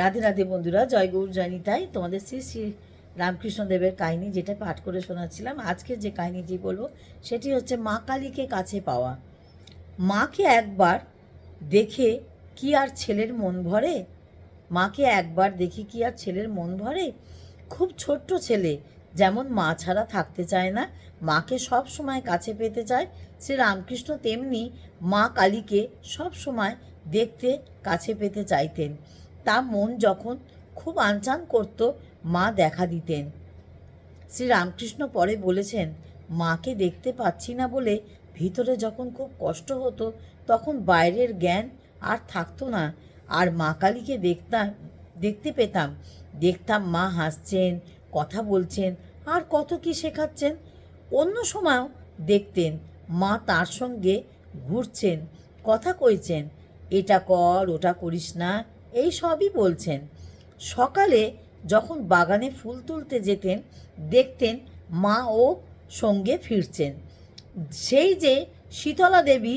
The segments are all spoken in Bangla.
রাধে রাধে বন্ধুরা, জয় গৌর জয়নিতাই তোমাদের শ্রী শ্রী রামকৃষ্ণদেবের কাহিনী যেটা পাঠ করে শোনাচ্ছিলাম। আজকে যে কাহিনীটি বলব, সেটি হচ্ছে মা কালীকে কাছে পাওয়া। মাকে একবার দেখে কি আর ছেলের মন ভরে? মাকে একবার দেখি কি আর ছেলের মন ভরে? খুব ছোট্ট ছেলে, যেমন মা ছাড়া থাকতে চায় না। মাকে সব সময় কাছে পেতে চায়। শ্রী রামকৃষ্ণ তেমনি মা কালীকে সব সময় দেখতে কাছে পেতে চাইতেন। তা মন যখন খুব আনচান করত, মা দেখা দিতেন। শ্রী রামকৃষ্ণ পরে বলেছেন, মাকে দেখতে পাচ্ছি না বলে ভিতরে যখন খুব কষ্ট হতো, তখন বাইরের জ্ঞান আর থাকতো না। আর মা কালীকে দেখতাম দেখতে পেতাম। দেখতাম মা হাসছেন, কথা বলছেন, আর কত কি শেখাচ্ছেন। অন্য সময়ও দেখতেন, মা তার সঙ্গে ঘুরছেন, কথা কইছেন, এটা কর, ওটা করিস না এই সবই বলছেন। সকালে যখন বাগানে ফুল তুলতে যেতেন, দেখতেন মা ও সঙ্গে ফিরছেন। সেই যে শীতলা দেবী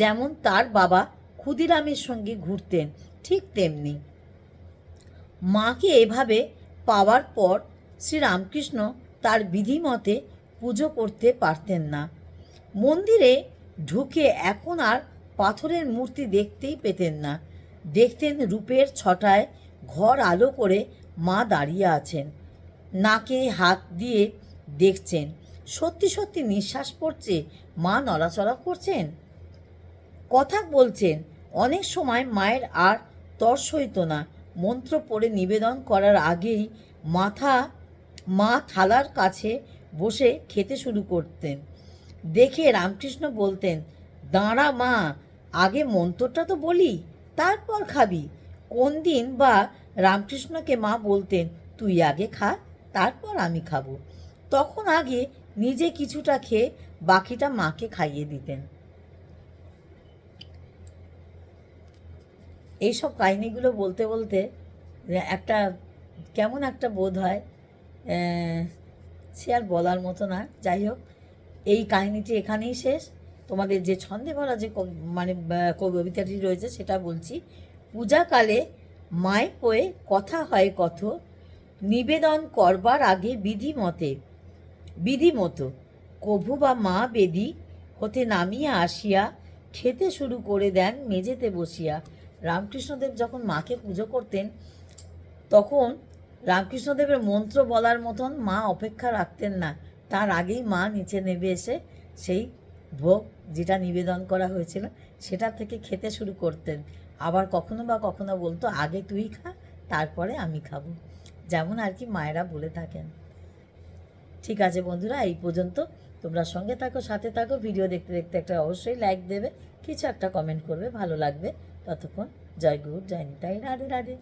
যেমন তার বাবা ক্ষুদিরামের সঙ্গে ঘুরতেন, ঠিক তেমনি। মাকে এভাবে পাওয়ার পর শ্রীরামকৃষ্ণ তার বিধিমতে পুজো করতে পারতেন না। মন্দিরে ঢুকে এখন আর পাথরের মূর্তি দেখতেই পেতেন না। দেখতেন রূপের ছটায় ঘর আলো করে মা দাঁড়িয়ে আছেন। নাকে হাত দিয়ে দেখছেন, সত্যি সত্যি নিঃশ্বাস পড়ছে, মা নড়াচড়া করছেন। কথা বলছেন, অনেক সময় মায়ের আর তর্স হইত না। মন্ত্র পড়ে নিবেদন করার আগেই মাথা, মা থালার কাছে বসে খেতে শুরু করতেন। দেখে রামকৃষ্ণ বলতেন, দাঁড়া মা, আগে মন্ত্রটা তো বলি। তারপর খাবি। কোন দিন বা রামকৃষ্ণকে মা বলতেন, তুই আগে খা, তারপর আমি খাব। তখন আগে নিজে কিছুটা খেয়ে বাকিটা মাকে খাইয়ে দিতেন। এইসব কাহিনিগুলো বলতে বলতে একটা কেমন একটা বোধ হয় সে আর বলার মতো না। যাই হোক, এই কাহিনিটি এখানেই শেষ। তোমাদের যে ছন্দে ভরা যে মানে কবিতাটি রয়েছে সেটা বলছি। পূজাকালে মায় পয়ে কথা হয় কত নিবেদন করবার আগে বিধি মতে বিধি মতো কভু বা মা বেদি হতে নামিয়া আসিয়া খেতে শুরু করে দেন মেঝেতে বসিয়া। রামকৃষ্ণদেব যখন মাকে পুজো করতেন, তখন রামকৃষ্ণদেবের মন্ত্র বলার মতন মা অপেক্ষা রাখতেন না। তার আগেই মা নিচে নেমে এসে সেই ভোগ যেটা নিবেদন করা হয়েছিল, সেটা থেকে খেতে শুরু করতেন। আবার কখনো বা কখনো বলতো, আগে তুই খা, তারপরে আমি খাব। যেমন আর কি মায়েরা বলে থাকেন। ঠিক আছে বন্ধুরা, এই পর্যন্ত। তোমরা সঙ্গে থাকো, সাথে থাকো। ভিডিও দেখতে দেখতে একটা অবশ্যই লাইক দেবে। কিছু একটা কমেন্ট করবে, ভালো লাগবে। ততক্ষণ, জয় গুরু, জয় নিতাই, রাধে রাধে।